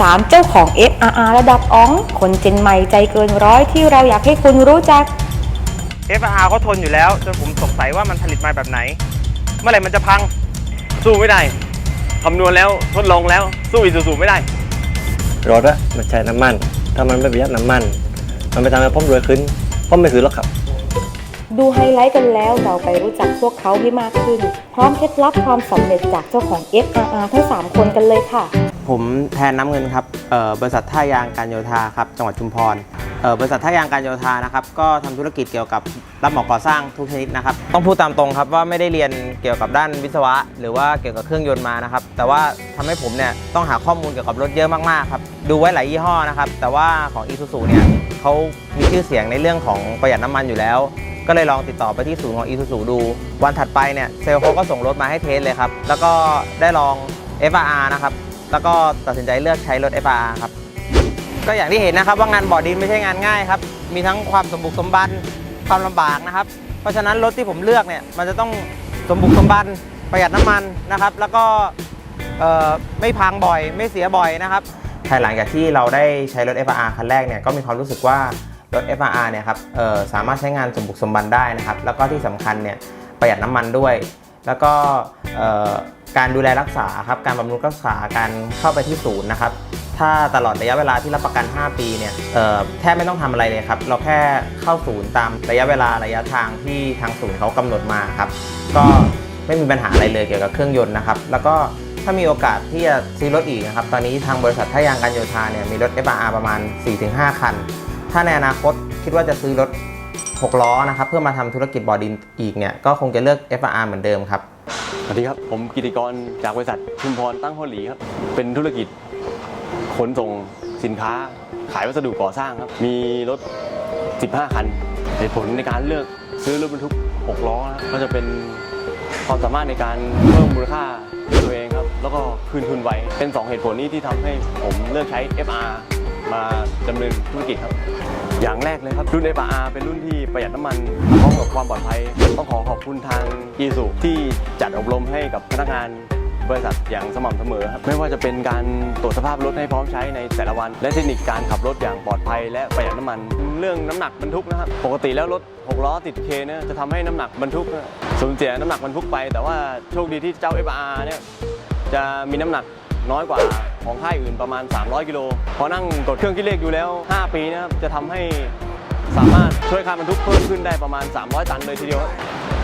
3 เจ้าของ FRR ระดับอ๋อง คนเจนใหม่ใจเกินร้อยที่เราอยากให้คุณรู้จัก FR เขาทนอยู่แล้วจนผมสงสัยว่ามันผลิตมาแบบไหน เมื่อไหร่มันจะพังสู้ไม่ได้คำนวณแล้วทดลองแล้วสู้อีซูซูไม่ได้ รถอะมันใช้น้ำมัน ถ้ามันไม่ประหยัดน้ำมัน มันไปทำให้ผมรวยขึ้นผมไม่ซื้อหรอกครับ ดูไฮไลท์กันแล้วเราไปรู้จักพวกเขาให้มากขึ้น พร้อมเคล็ดลับความสำเร็จจากเจ้าของ FRR ทั้ง 3 คนกันเลยค่ะ ผมแทนน้ำเงินครับเอ่อบริษัทท่ายางการโยธาครับจังหวัดชุมพรเอ่อบริษัทท่ายางการโยธานะครับก็ทำธุรกิจเกี่ยวกับรับเหมาก่อสร้างทุกชนิดนะครับต้องพูดตามตรงครับว่าไม่ได้เรียนเกี่ยวกับด้านวิศวะ หรือว่าเกี่ยวกับเครื่องยนต์มานะครับแต่ว่าทำให้ผมเนี่ยต้องหาข้อมูลเกี่ยวกับรถเยอะมากๆครับดูไว้หลายยี่ห้อนะครับแต่ว่าของ i s u z u เนี่ยเขามีชื่อเสียงในเรื่องของประหยัดน้ำมันอยู่แล้ว ก็เลยลองติดต่อไปที่ศูนย์ของ i s u z u ดู วันถัดไปเนี่ยเซลล์เขาก็ส่งรถมาให้เทสเลยครับแล้วก็ได้ลอง FRR นะครับ แล้วก็ตัดสินใจเลือกใช้รถ FR ครับ ก็อย่างที่เห็นนะครับว่างานบ่อดินไม่ใช่งานง่ายครับ มีทั้งความสมบุกสมบันความลำบากนะครับ เพราะฉะนั้นรถที่ผมเลือกเนี่ยมันจะต้องสมบุกสมบันประหยัดน้ำมันนะครับ แล้วก็ไม่พังบ่อยไม่เสียบ่อยนะครับภายหลังจากที่เราได้ใช้รถ FR คันแรกเนี่ยก็มีความรู้สึกว่ารถ FR เนี่ยครับสามารถใช้งานสมบุกสมบันได้นะครับ แล้วก็ที่สำคัญเนี่ยประหยัดน้ำมันด้วย แล้วก็ การดูแลรักษาครับการบำรุงรักษาการเข้าไปที่ศูนย์นะครับ ถ้าตลอดระยะเวลาที่รับประกัน 5 ปีเนี่ยแทบไม่ต้องทำอะไรเลยครับ เราแค่เข้าศูนย์ตามระยะเวลาระยะทางที่ทางศูนย์เขากำหนดมาครับก็ไม่มีปัญหาอะไรเลยเกี่ยวกับเครื่องยนต์นะครับ แล้วก็ถ้ามีโอกาสที่จะซื้อรถอีกนะครับ ตอนนี้ทางบริษัทท่ายางการโยธาเนี่ยมีรถ FRR ประมาณ 4-5 คัน ถ้าในอนาคตคิดว่าจะซื้อรถ 6 ล้อนะครับ เพื่อมาทำธุรกิจบอดินอีกเนี่ยก็คงจะเลือก FRR เหมือนเดิมครับ สวัสดีครับ ผมกิติกรจากบริษัทชุมพรตั้งโฮหลีครับ เป็นธุรกิจขนส่งสินค้าขายวัสดุก่อสร้างครับ มีรถ 15 คันเหตุผลในการเลือกซื้อรถบรรทุก 6 ล้อนะก็จะเป็นความสามารถในการเพิ่มมูลค่าตัวเองครับ แล้วก็คืนทุนไว เป็น 2 เหตุผลนี้ที่ทำให้ผมเลือกใช้ FR มาดำเนินธุรกิจครับ อย่างแรกเลยครับ รุ่น FR เป็นรุ่นที่ประหยัดน้ำมันพร้อมกับความปลอดภัย ต้องขอขอบคุณทาง i s u ที่จัดอบรมให้กับพนักงานบริษัทอย่างสม่ำเสมอครับไม่ว่าจะเป็นการตรวจสภาพรถให้พร้อมใช้ในแต่ละวัน และเทคนิคการขับรถอย่างปลอดภัย และประหยัดน้ำมัน เรื่องน้ำหนักบรรทุกนะครับปกติแล้วรถ6ล้อติดเคเนี่ยจะทำให้น้ำหนักบรรทุกสูญเสียน้ำหนักบรรทุกไป แต่ว่าโชคดีที่เจ้า FR เนี่ยจะมีน้ำหนักน้อยกว่า ของค่ายอื่นประมาณ 300 กิโล พอนั่งกดเครื่องคิดเลขอยู่แล้ว 5 ปีนะครับ จะทำให้สามารถช่วยค่าบรรทุกเพิ่มขึ้นได้ประมาณ 300 ตันเลยทีเดียวครับ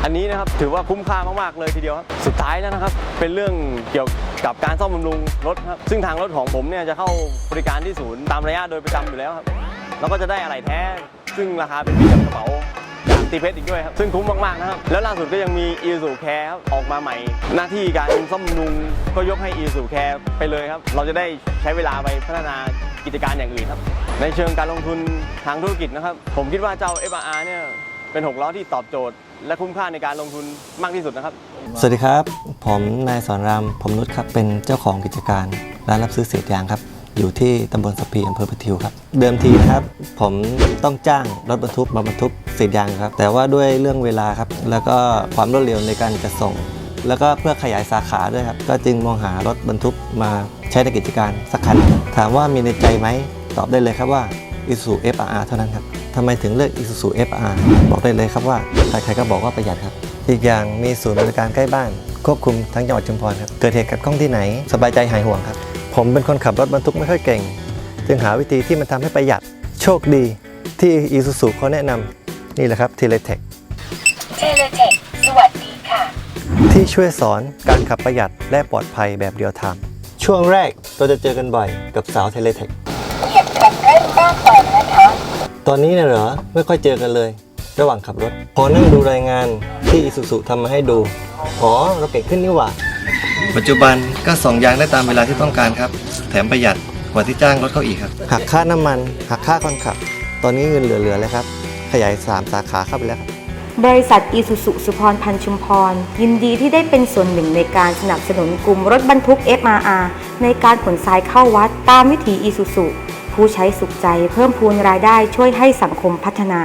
อันนี้นะครับถือว่าคุ้มค่ามากๆเลยทีเดียวครับ สุดท้ายแล้วนะครับ เป็นเรื่องเกี่ยวกับการซ่อมบำรุงรถครับ ซึ่งทางรถของผมเนี่ยจะเข้าบริการที่ศูนย์ตามระยะโดยประจำอยู่แล้วครับ แล้วก็จะได้อะไรแท้ ซึ่งราคาเป็นมิตรกับกระเป๋า สีเพชรอีกด้วยครับ ซึ่งคุ้มมากๆนะครับ แล้วล่าสุดก็ยังมี i s u Care ครับออกมาใหม่ หน้าที่การซ่อมบำรุงก็ยกให้ i s u Care ไปเลยครับ เราจะได้ใช้เวลาไปพัฒนากิจการอย่างอื่นครับ ในเชิงการลงทุนทางธุรกิจนะครับ ผมคิดว่าเจ้า FR เนี่ยเป็น 6 ล้อที่ตอบโจทย์ และคุ้มค่าในการลงทุนมากที่สุดนะครับ สวัสดีครับ ผมนายสอนรามผมนุชครับ เป็นเจ้าของกิจการร้านรับซื้อเศษยางครับ อยู่ที่ตำบลสะพีอำเภอประทิวครับ เดิมทีนะครับผมต้องจ้างรถบรรทุกมาบรรทุกเศษยางครับ แต่ว่าด้วยเรื่องเวลาครับ แล้วก็ความรวดเร็วในการจัดส่ง แล้วก็เพื่อขยายสาขาด้วยครับ ก็จึงมองหารถบรรทุกมาใช้ในกิจการสักคัน ถามว่ามีในใจไหมตอบได้เลยครับว่า Isuzu FRR เท่านั้นครับทำไมถึงเลือก Isuzu FRR บอกได้เลยครับว่าใครๆก็บอกว่าประหยัดครับ อีกอย่างมีศูนย์บริการใกล้บ้าน ควบคุมทั้งจังหวัดชุมพรครับ เกิดเหตุขัดข้องที่ไหน สบายใจหายห่วงครับ ผมเป็นคนขับรถบรรทุกไม่ค่อยเก่ง จึงหาวิธีที่มันทำให้ประหยัดโชคดีที่ Isuzu เขาแนะนำนี่แหละครับ t e l e t e c h เทเลเทคสวัสดีค่ะ ที่ช่วยสอนการขับประหยัดและปลอดภัยแบบเดียวทามช่วงแรกเราจะเจอกันบ่อยกับสาวเทเลเทคเหยียบคันเร่งด้านก่อนนะคะ ตอนนี้เนี่ยเหรอ ไม่ค่อยเจอกันเลย ระหว่างขับรถ พอนั่งดูรายงานที่อิสุสุทำมาให้ดูอ๋อเราเก่งขึ้นนี่หว่า ปัจจุบันก็ส่งยางได้ตามเวลาที่ต้องการครับ แถมประหยัดกว่าที่จ้างรถเขาอีกครับ หักค่าน้ำมัน หักค่าคนขับ ตอนนี้เงินเหลือๆเลยครับ ขยาย 3 สาขาเข้าไปแล้วครับ บริษัทอีสุสุสุพรพันธ์ชุมพร ยินดีที่ได้เป็นส่วนหนึ่งในการสนับสนุนกลุ่มรถบรรทุก FRR ในการขนทรายเข้าวัดตามวิถีอีสุสุผู้ใช้สุขใจเพิ่มพูนรายได้ช่วยให้สังคมพัฒนา